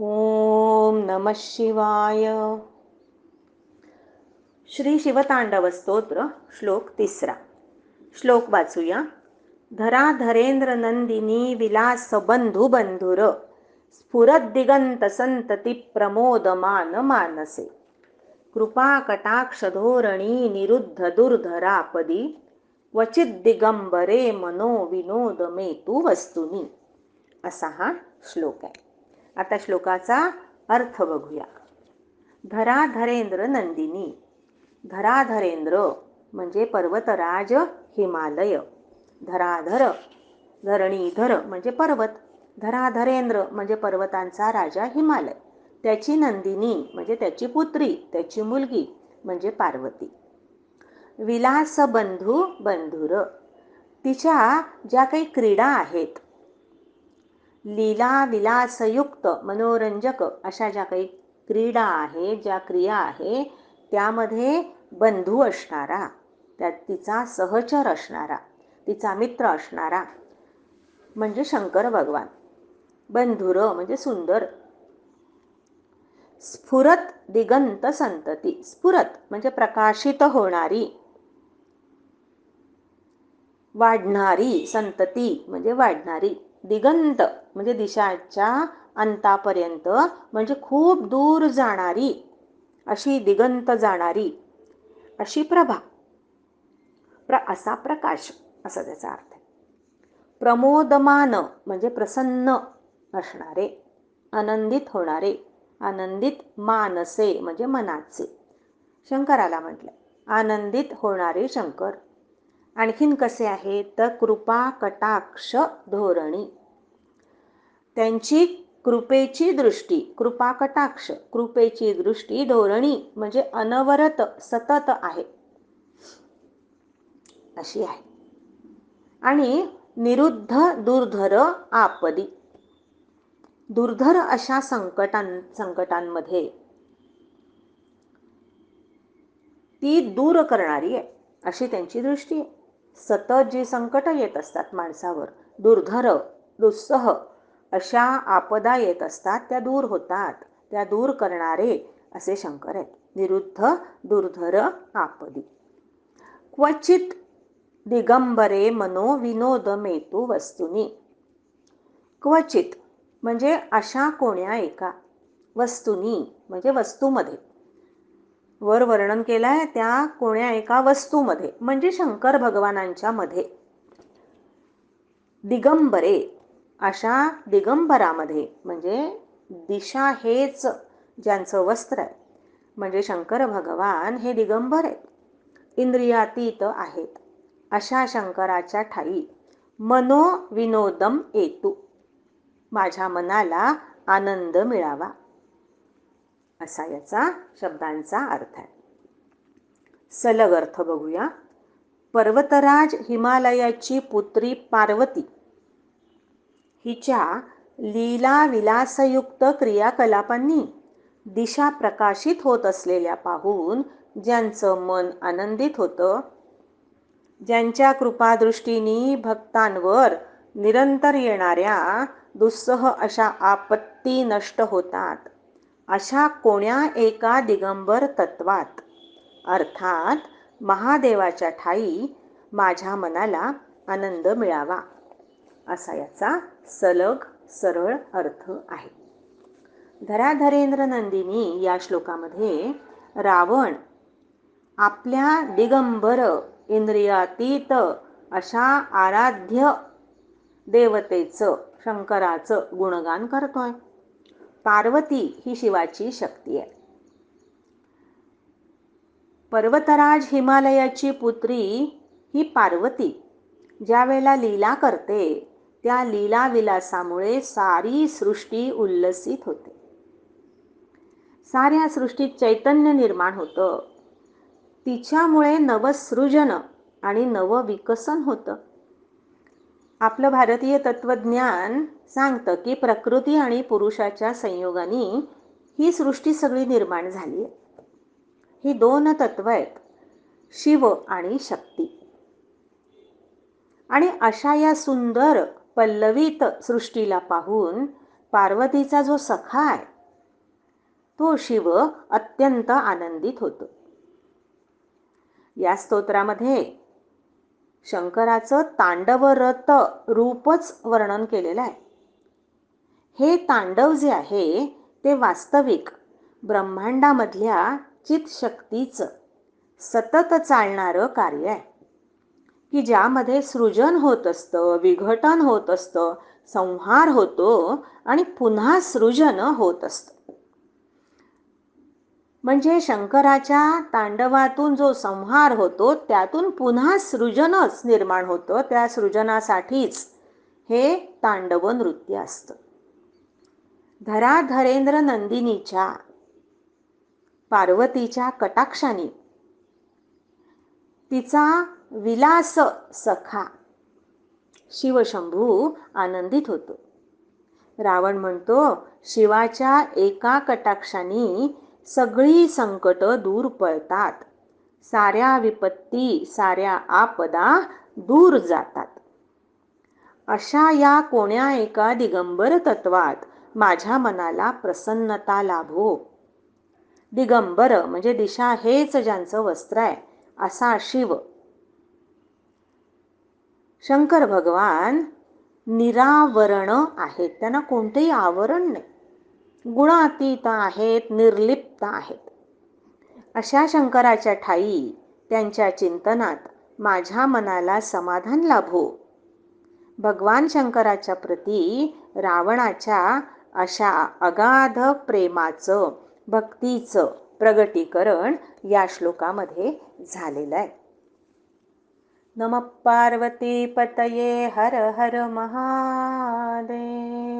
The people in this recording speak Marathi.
ओम नम शिवाय. श्री शिवतांडव स्तोत्र श्लोक तिसरा. श्लोक वाचूया. धराधरेंद्र नंदिनी विलास बंधु बंधुर स्फुरत दिगंत संतती प्रमोदमान मानसे. कृपा कटाक्ष धोरणी निरुद्ध दुर्धरापदी क्वचित दिगंबरे मनो विनोद मेतू वस्तुनी. असा हा श्लोक आहे. आता श्लोकाचा अर्थ बघूया. धराधरेंद्र नंदिनी. धराधरेंद्र म्हणजे पर्वतराज हिमालय. धराधर धरणीधर म्हणजे पर्वत. धराधरेंद्र म्हणजे पर्वतांचा राजा हिमालय. त्याची नंदिनी म्हणजे त्याची पुत्री त्याची मुलगी म्हणजे पार्वती. विलास बंधू बंधुर. तिच्या ज्या काही क्रीडा आहेत लीला विलासयुक्त मनोरंजक अशा ज्या काही क्रीडा आहेत ज्या क्रिया आहे त्यामध्ये बंधू असणारा त्यात तिचा सहचर असणारा तिचा मित्र असणारा म्हणजे शंकर भगवान. बंधुर म्हणजे सुंदर. स्फुरत दिगंत संतती. स्फुरत म्हणजे प्रकाशित होणारी वाढणारी संतती म्हणजे वाढणारी. दिगंत म्हणजे दिशाच्या अंतापर्यंत म्हणजे खूप दूर जाणारी अशी दिगंत जाणारी अशी प्रभा. प्र असा प्रकाश असा त्याचा अर्थ आहे. प्रमोदमान म्हणजे प्रसन्न असणारे आनंदित होणारे आनंदित मानसे म्हणजे मनाचे. शंकराला म्हटलं आनंदित होणारे शंकर. आणखीन कसे आहे तर कृपा कटाक्ष धोरणी. त्यांची कृपेची दृष्टी कृपा कटाक्ष कृपेची दृष्टी धोरणी म्हणजे अनवरत सतत आहे. अशी आहे. आणि निरुद्ध दुर्धर आपदी. दुर्धर अशा संकटां संकटांमध्ये ती दूर करणारी आहे अशी त्यांची दृष्टी आहे. सतत जी संकट येत असतात माणसावर दुर्धर दुस्सह अशा आपदा येत असतात त्या दूर होतात त्या दूर करणारे असे शंकर आहेत. निरुद्ध दुर्धर आपदी. क्वचित दिगंबरे मनो विनोद मेतू वस्तुनी. क्वचित म्हणजे अशा कोण्या एका वस्तुनी म्हणजे वस्तूमध्ये. वर वर्णन केलं आहे त्या कोण्या एका वस्तूमध्ये म्हणजे शंकर भगवानांच्या मध्ये. दिगंबरे अशा दिगंबरामध्ये म्हणजे दिशा हेच ज्यांचं वस्त्र आहे. म्हणजे शंकर भगवान हे दिगंबर आहेत. इंद्रियातीत आहेत. अशा शंकराच्या ठाई मनोविनोदम येतू माझ्या मनाला आनंद मिळावा. असा याचा शब्दांचा अर्थ आहे. सलग अर्थ बघूया. पर्वतराज हिमालयाची पुत्री पार्वती. हिच्या लीलाविलासयुक्त क्रियाकलापांनी दिशा प्रकाशित होत असलेल्या पाहून ज्यांचं मन आनंदित होतं ज्यांच्या कृपादृष्टीने भक्तांवर निरंतर येणाऱ्या दुस्सह अशा आपत्ती नष्ट होतात अशा कोण्या एका दिगंबर तत्वात. अर्थात महादेवाच्या ठाई माझ्या मनाला आनंद मिळावा असा याचा सलग सरळ अर्थ आहे. धराधरेंद्र नंदिनी या श्लोकामध्ये रावण आपल्या दिगंबर इंद्रियातीत अशा आराध्य देवतेचं शंकराचं गुणगान करतोय. पार्वती ही शिवाची शक्ती आहे. पर्वतराज हिमालयाची पुत्री ही पार्वती. ज्या वेळेला लीला करते त्या लीलाविलासामुळे सारी सृष्टी उल्लसित होते. साऱ्या सृष्टीत चैतन्य निर्माण होतं. तिच्यामुळे नवसृजन आणि नवविकसन होतं. आपलं भारतीय तत्वज्ञान सांगतं की प्रकृती आणि पुरुषाच्या संयोगाने ही सृष्टी सगळी निर्माण झाली आहे ही दोन तत्व आहेत शिव आणि शक्ती. आणि अशा या सुंदर पल्लवित सृष्टीला पाहून पार्वतीचा जो सखा आहे तो शिव अत्यंत आनंदित होतो. या स्तोत्रामध्ये शंकराचं तांडवरत रूपच वर्णन केलेलं आहे. हे तांडव जे आहे ते वास्तविक ब्रह्मांडामधल्या चितशक्तीचं सतत चालणारं कार्य आहे. की ज्यामध्ये सृजन होत असतं विघटन होत असतं संहार होतो आणि पुन्हा सृजन होत असतं. म्हणजे शंकराच्या तांडवातून जो संहार होतो त्यातून पुन्हा सृजनच निर्माण होतं. त्या सृजनासाठीच हे तांडव नृत्य असतं. धराधरेंद्र नंदिनीच्या पार्वतीच्या कटाक्षाने तिचा विलास सखा. शिवशंभू आनंदित होतो. रावण म्हणतो शिवाच्या एका कटाक्षाने सगळी संकट दूर पळतात. साऱ्या विपत्ती साऱ्या आपदा दूर जातात. अशा या कोण्या एका दिगंबर तत्वात माझ्या मनाला प्रसन्नता लाभो. दिगंबर म्हणजे दिशा हेच ज्यांचं वस्त्र आहे. असा शिव. शंकर भगवान निरावरण आहेत. त्यांना कोणतेही आवरण नाही. गुणातीत आहेत निर्लिप्त आहेत. अशा शंकराच्या ठाई त्यांच्या चिंतनात माझ्या मनाला समाधान लाभो. भगवान शंकराच्या प्रती रावणाच्या अशा अगाध प्रेमाचं भक्तीचं प्रगटीकरण या श्लोकामध्ये झालेलं आहे. नम पार्वती पतये हर हर महादेव.